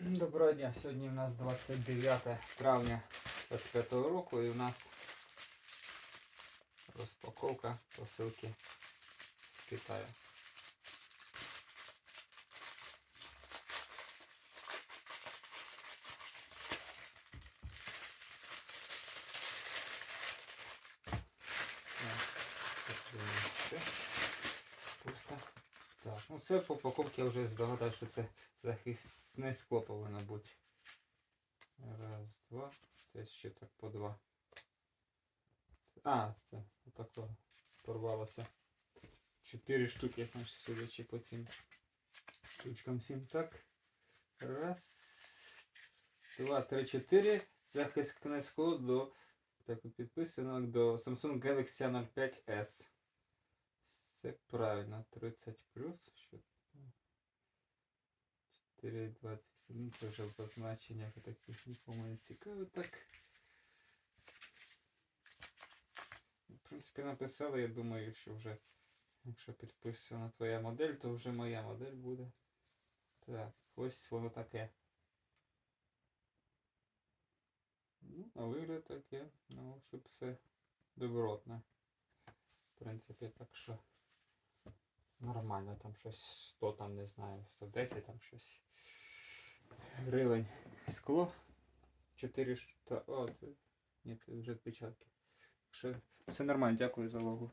Доброго дня. Сьогодні у нас 29 травня 25 року і у нас розпаковка посилки з Китаю. Ще Пусто. Так, ну це по упаковці я вже здогадав, що це захисне скло повинно бути. Раз, два. Це ще так по два. А, це отако порвалося. Чотири штуки, значить, судячи по цим штучкам всім. Так. Раз. Два, три, чотири. Захисне скло до. Так, підписано до Samsung Galaxy A05s. Все правильно. 30 плюс. Що? 4,27. Ну, це вже в позначеннях таких нікому не цікаво. Так. В принципі, написали, я думаю, що вже, якщо підписана твоя модель, то вже моя модель буде. Так, ось воно таке. Ну, а вигляд таке, ну, щоб все добротне. В принципі, так що нормально, там щось 100, там не знаю, 110 там щось. Гривень скло. 4 штуки. О, ні, вже відпечатки. Все нормально, дякую за увагу.